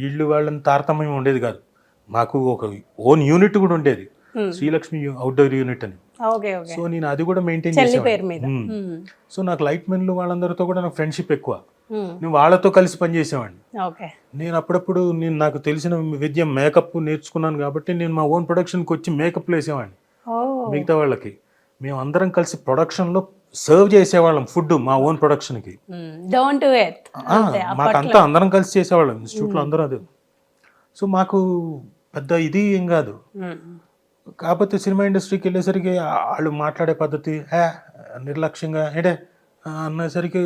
వీళ్ళు వాళ్ళని తారతమ్యం ఉండేది కాదు. మాకు ఒక ఓన్ యూనిట్ కూడా ఉండేది. శ్రీలక్ష్మి అవుట్డోర్ యూనిట్ అని. సో నేను అది కూడా మెయింటైన్ చేసేవాడిని. సో నాకు లైట్ మెన్లు వాళ్ళందరితో కూడా నాకు ఫ్రెండ్షిప్ ఎక్కువ. నేను వాళ్ళతో కలిసి పనిచేసేవాడిని నేను అప్పుడప్పుడు నేను నాకు తెలిసిన విద్య మేకప్ నేర్చుకున్నాను కాబట్టి నేను మా ఓన్ ప్రొడక్షన్కి వచ్చి మేకప్లు వేసేవాడిని. మిగతా వాళ్ళకి. మేము అందరం కలిసి ప్రొడక్షన్లో సర్వ్ చేసేవాళ్ళం ఫుడ్ మా ఓన్ ప్రొడక్షన్కి. డోంట్ టు ఎర్త్ అంతే మాకంతా అందరం కలిసి చేసేవాళ్ళం ఇన్స్టిట్యూట్లో అందరం అదే. సో మాకు పెద్ద ఇది ఏం కాదు. కాకపోతే సినిమా ఇండస్ట్రీకి వెళ్ళేసరికి వాళ్ళు మాట్లాడే పద్ధతి "ఏ, నిర్లక్ష్యంగా ఏంటే ఆ, అనేసరికి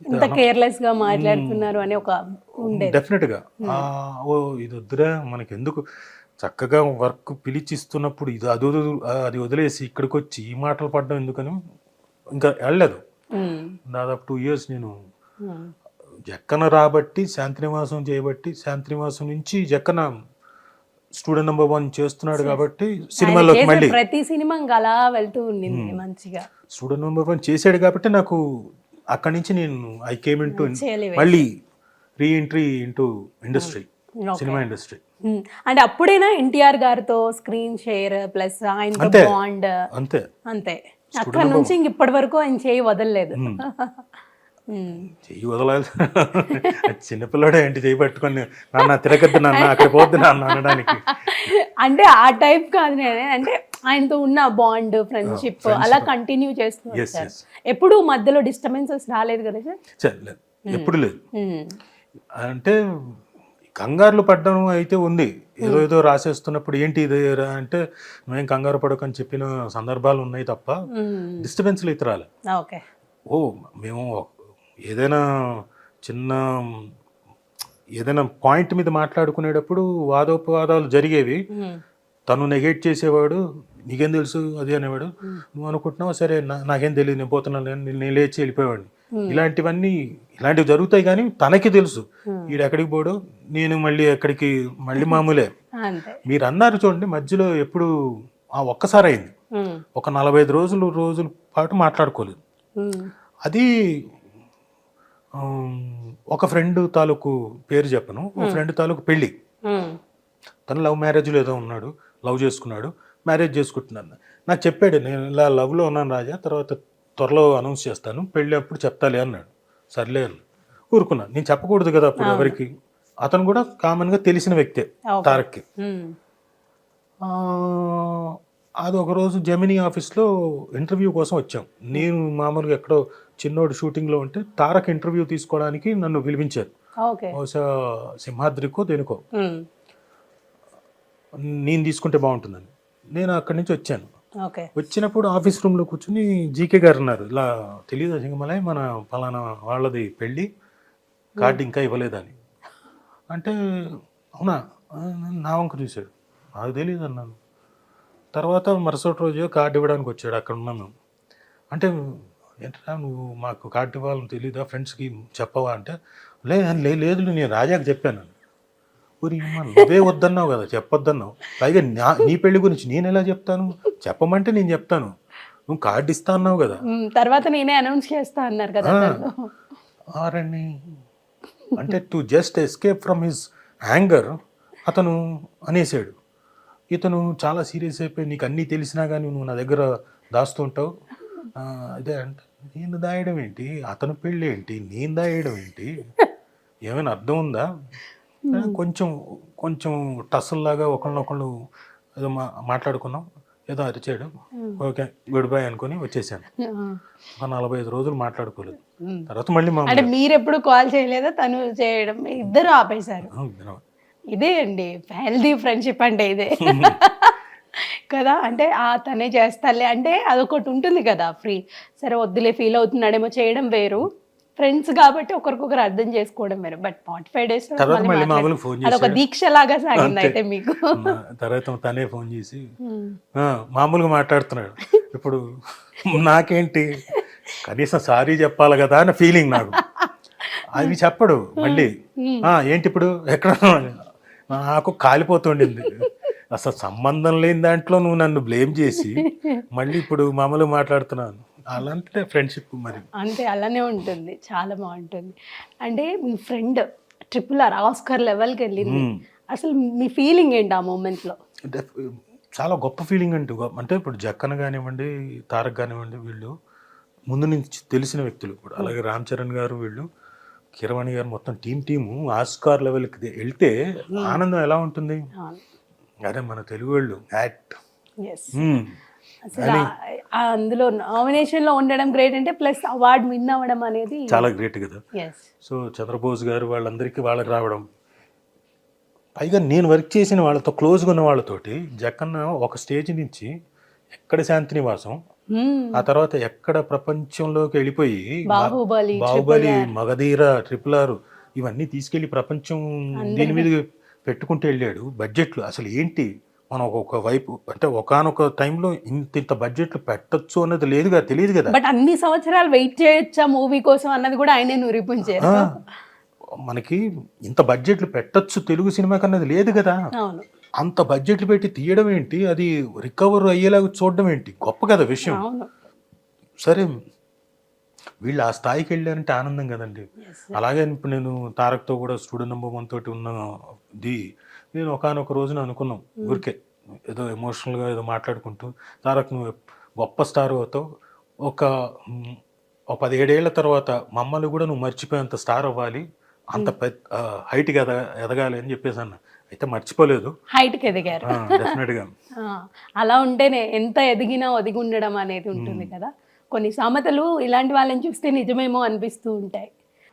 ఇంత కేర్లెస్గా మాట్లాడుతున్నారు అని ఒక ఉండేది. డెఫినెట్గా. ఓ ఇది వద్దురా మనకి ఎందుకు చక్కగా వర్క్ పిలిచిస్తున్నప్పుడు ఇది అది అది వదిలేసి ఇక్కడికి వచ్చి ఈ మాటలు పడడం ఎందుకని ఇంకా వెళ్ళలేదు. దాదాపు టూ ఇయర్స్ నేను. జక్కన రాబట్టి శాంతినివాసం చేయబట్టి శాంతినివాసం నుంచి జక్కన స్టూడెంట్ నెంబర్ వన్ చేస్తున్నాడు కాబట్టి సినిమాలోకి మళ్ళీ ప్రతి సినిమా అలా వెళ్తూ ఉండింది మంచిగా స్టూడెంట్ నెంబర్ వన్ చేశాడు కాబట్టి నాకు అక్కడి నుంచి నేను ఐ కేమ్ ఇంటూ. మళ్ళీ re entry into industry. Cinema industry. అంటే అప్పుడేనా ఎన్టీఆర్ గారితో స్క్రీన్ షేర్ ప్లస్ ఆయనతో అంతే. బాండ్? అంతే. అంతే. అక్కడ నుంచి ఇంక ఇప్పటి వరకు ఆయన చేయి వదలలేదు. చెయ్యి వదలాలి. చిన్నపిల్లడే ఏంటి చెయ్యి పట్టుకొని నాన్న తిరగద్దు నాన్న అక్కడ పోద్దు నాన్న అనడానికి. అంటే ఆ టైప్ కాదు నేను. అంటే ఆయనతో ఉన్న బాండ్ ఫ్రెండ్షిప్ అలా కంటిన్యూ చేస్తూ Yes, వచ్చారు yes. ఎప్పుడు మధ్యలో డిస్టర్బెన్సెస్ రాలేదు కదా సార్. ఎప్పుడు లేదు. అంటే కంగారులు పడ్డం అయితే ఉంది. ఏదో ఏదో రాసేస్తున్నప్పుడు ఏంటి ఇది అంటే మేము కంగారు పడకని చెప్పిన సందర్భాలు ఉన్నాయి తప్ప. డిస్టర్బెన్స్లు అయితే రాలే. ఓ మేము ఏదైనా చిన్న ఏదైనా పాయింట్ మీద మాట్లాడుకునేటప్పుడు వాదోపవాదాలు జరిగేవి. తను నెగేట్ చేసేవాడు నీకేం తెలుసు అది అనేవాడు. నువ్వు అనుకుంటున్నావు? సరే నాకేం తెలియదు నేను పోతున్నాను నేను నేను లేచి వెళ్ళిపోయేవాడిని. ఇలాంటివన్నీ ఇలాంటివి జరుగుతాయి కానీ తనకి తెలుసు. ఈడు ఎక్కడికి పోడు? నేను మళ్ళీ ఎక్కడికి? మళ్ళీ మామూలే. మీరు అన్నారు చూడండి మధ్యలో ఎప్పుడు ఆ ఒక్కసారి అయింది ఉమ్. ఒక నలభై ఐదు రోజులు రోజుల పాటు మాట్లాడుకోలేదు. అది ఒక ఫ్రెండ్ తాలూకు పేరు చెప్పను. ఒక ఫ్రెండ్ తాలూకు పెళ్ళి. తను లవ్ మ్యారేజ్లో ఏదో ఉన్నాడు లవ్ చేసుకున్నాడు మ్యారేజ్ చేసుకుంటున్నాను నాకు చెప్పాడు నేను ఇలా లవ్లో ఉన్నాను రాజా తర్వాత త్వరలో అనౌన్స్ చేస్తాను పెళ్ళి అప్పుడు చెప్తాలే అన్నాడు. సర్లే అన్నా. ఊరుకున్నాను నేను చెప్పకూడదు కదా అప్పుడు ఎవరికి? అతను కూడా కామన్గా తెలిసిన వ్యక్తే. తారక్కి. అది ఒకరోజు జమినీ ఆఫీస్లో ఇంటర్వ్యూ కోసం వచ్చాం. నేను మామూలుగా ఎక్కడో చిన్నోడు షూటింగ్లో ఉంటే తారక్ ఇంటర్వ్యూ తీసుకోవడానికి నన్ను పిలిపించారు. బహుశా సింహాద్రికో దేనికో. నేను తీసుకుంటే బాగుంటుందని. నేను అక్కడి నుంచి వచ్చాను. వచ్చినప్పుడు ఆఫీస్ రూమ్లో కూర్చుని జీకే గారు ఉన్నారు ఇలా తెలియదు సింగమలై? మన పలానా వాళ్ళది పెళ్ళి కార్డు ఇంకా ఇవ్వలేదని. అంటే అవునా? నా వంక చూశాడు. నాకు తెలియదు అన్నాను. తర్వాత మరుసటి రోజు కార్డు ఇవ్వడానికి వచ్చాడు అక్కడ ఉన్నాను అంటే ఏంటన్నా నువ్వు మాకు కార్డు ఇవ్వాలని తెలీదా? ఫ్రెండ్స్కి చెప్పవా అంటే లేదు లే లేదు నేను రాజాకి చెప్పాను నువ్వే వద్దన్నావు కదా చెప్పొద్దన్నావు. పైగా నా నీ పెళ్ళి గురించి నేను ఎలా చెప్తాను? చెప్పమంటే నేను చెప్తాను. నువ్వు కార్డు ఇస్తా అన్నావు కదా. తర్వాత నేనే అనౌన్స్ చేస్తా అన్నారు కదా. ఆరని అంటే to just escape from his anger అతను అనేసాడు ఇతను చాలా సీరియస్ అయిపోయి నీకు అన్నీ తెలిసినా కానీ నువ్వు నా దగ్గర దాస్తుంటావు అదే అంటే నేను దాయడం ఏంటి? అతను పెళ్ళి ఏంటి? నేను దాయడం ఏంటి? ఏమైనా అర్థం ఉందా? కొంచెం కొంచెం టస్సుల్లాగా ఒకళ్ళనొకళ్ళు ఏదో మా మాట్లాడుకున్నాం ఏదో అరిచాడు ఓకే గుడ్ బై అనుకుని వచ్చేసాను. ఒక నలభై ఐదు రోజులు మాట్లాడుకోలేదు. తర్వాత మళ్ళీ మా అంటే మీరు ఎప్పుడు కాల్ చేయలేదా? తను చేయడం ఇద్దరు ఆపేశారు. ఇదే అండి హెల్దీ ఫ్రెండ్షిప్ అంటే ఇదే. కదా అంటే ఆ తనే చేస్తాలే అంటే అదొకటి ఉంటుంది కదా ఫ్రీ. సరే వద్దులే ఫీల్ అవుతున్నాడేమో చేయడం వేరు. ఫ్రెండ్స్ కాబట్టి ఒకరికొకరు అర్థం చేసుకోవడం వేరు. బట్ ఫార్టీ ఫైవ్ డేస్ అదొక దీక్ష లాగా సాగింది అయితే మీకు తర్వాత తనే ఫోన్ చేసి ఉమ్. "ఆ, మామూలుగా మాట్లాడుతున్నాడు. ఇప్పుడు నాకేంటి? కనీసం సారీ చెప్పాలి కదా అన్న ఫీలింగ్ నాకు. అవి చెప్పడు మళ్ళీ. "ఆ, ఏంటి ఇప్పుడు? ఎక్కడ? నాకు కాలిపోతుండింది. అసలు సంబంధం లేని దాంట్లో నువ్వు నన్ను బ్లేమ్ చేసి మళ్ళీ ఇప్పుడు మామూలుగా మాట్లాడుతున్నాను. అలాంటి ఫ్రెండ్షిప్ మరి. అంతే అలానే ఉంటుంది. చాలా బాగుంటుంది. అంటే మీ ఫ్రెండ్ ట్రిపుల్ ఆర్ ఆస్కర్ లెవెల్కి వెళ్ళింది. అసలు మీ ఫీలింగ్ ఏంటి ఆ moment లో డెఫ్- చాలా గొప్ప ఫీలింగ్ అంటూ అంటే ఇప్పుడు జక్కన కానివ్వండి తారక్ కానివ్వండి వీళ్ళు ముందు నుంచి తెలిసిన వ్యక్తులు ఇప్పుడు అలాగే రామ్ చరణ్ గారు వీళ్ళు కిరవాణి గారు మొత్తం టీం టీము ఆస్కార్ లెవెల్కి వెళ్తే ఆనందం ఎలా ఉంటుంది? అరే మన తెలుగు వాళ్ళు యాక్ట్. అందులో నామినేషన్లో ఉండడం గ్రేట్ అంటే ప్లస్ అవార్డు విన్ అవ్వడం అనేది చాలా గ్రేట్ కదా. సో చంద్రబోస్ గారు వాళ్ళందరికీ వాళ్ళకి రావడం. పైగా నేను వర్క్ చేసిన వాళ్ళతో క్లోజ్గా ఉన్న వాళ్ళతోటి జక్కన్న ఒక స్టేజ్ నుంచి ఎక్కడ శాంతి నివాసం ఆ తర్వాత ఎక్కడ ప్రపంచంలోకి వెళ్ళిపోయి బాహుబలి, బాహుబలి మగధీర ట్రిపుల్ ఆర్ ఇవన్నీ తీసుకెళ్ళి ప్రపంచం దీని మీద పెట్టుకుంటూ వెళ్ళాడు. బడ్జెట్లు అసలు ఏంటి? మనం ఒక వైపు అంటే ఒకనొక టైంలో ఇంత ఇంత బడ్జెట్లు పెట్టొచ్చు అన్నది లేదుగా తెలియదు కదా. బట్ అన్ని సంవత్సరాలు వెయిట్ చేయొచ్చా మూవీ కోసం అన్నది కూడా ఆయనే నిరూపించారు. మనకి ఇంత బడ్జెట్లు పెట్టొచ్చు తెలుగు సినిమాకి అన్నది లేదు కదా. అంత బడ్జెట్లు పెట్టి తీయడం ఏంటి? అది రికవర్ అయ్యేలాగా చూడడం ఏంటి? గొప్ప కదా విషయం. సరే వీళ్ళు ఆ స్థాయికి వెళ్ళారంటే ఆనందం కదండి. అలాగే ఇప్పుడు నేను తారక్తో కూడా స్టూడెంట్ నెంబర్ వన్ తోటి ఉన్నది నేను ఒకనొక రోజున అనుకున్నాం ఊరికే ఏదో ఎమోషనల్గా ఏదో మాట్లాడుకుంటూ తారక్ నువ్వు గొప్ప స్టార్ అవుతావు. ఒక పదిహేడేళ్ళ తర్వాత మమ్మల్ని కూడా నువ్వు మర్చిపోయేంత స్టార్ అవ్వాలి. అంత పెద్ద హైట్గా ఎదగ ఎదగాలి అని చెప్పేసి అన్న. అయితే మర్చిపోలేదు. హైట్కి ఎదిగారు. డెఫినెట్గా అలా ఉంటేనే ఎంత ఎదిగినా ఒదిగి ఉండడం అనేది ఉంటుంది కదా. కొన్ని సామెతలు ఇలాంటి వాళ్ళని చూస్తే నిజమేమో అనిపిస్తూ ఉంటాయి.